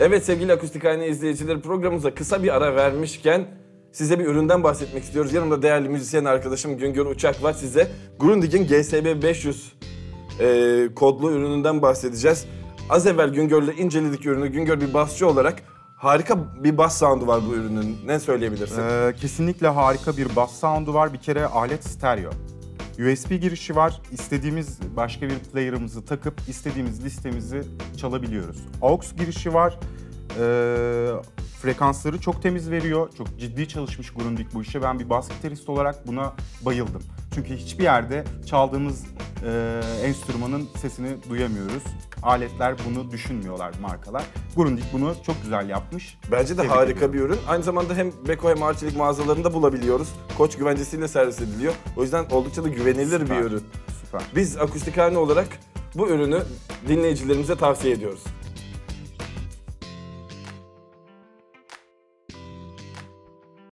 Evet sevgili Akustik Ayna izleyicileri programımıza kısa bir ara vermişken size bir üründen bahsetmek istiyoruz. Yanımda değerli müzisyen arkadaşım Güngör Uçak var. Size Grundig'in GSB 500 e, kodlu ürününden bahsedeceğiz. Az evvel Güngör'le inceledik ürünü. Güngör bir basçı olarak harika bir bas sound'u var bu ürünün. Ne söyleyebilirsin? Ee, kesinlikle harika bir bass sound'u var. Bir kere alet stereo. USB girişi var. İstediğimiz başka bir player'ımızı takıp istediğimiz listemizi çalabiliyoruz. AUX girişi var. Ee, frekansları çok temiz veriyor. Çok ciddi çalışmış Grundig bu işe. Ben bir bas gitarist olarak buna bayıldım. Çünkü hiçbir yerde çaldığımız e, enstrümanın sesini duyamıyoruz. Aletler bunu düşünmüyorlar markalar. Grundig bunu çok güzel yapmış. Bence de Tebrik harika ediyorum. bir ürün. Aynı zamanda hem Beko hem Arçelik mağazalarında bulabiliyoruz. Koç güvencesiyle servis ediliyor. O yüzden oldukça da güvenilir Süper. bir ürün. Süper. Biz Akustik Ayna olarak bu ürünü dinleyicilerimize tavsiye ediyoruz.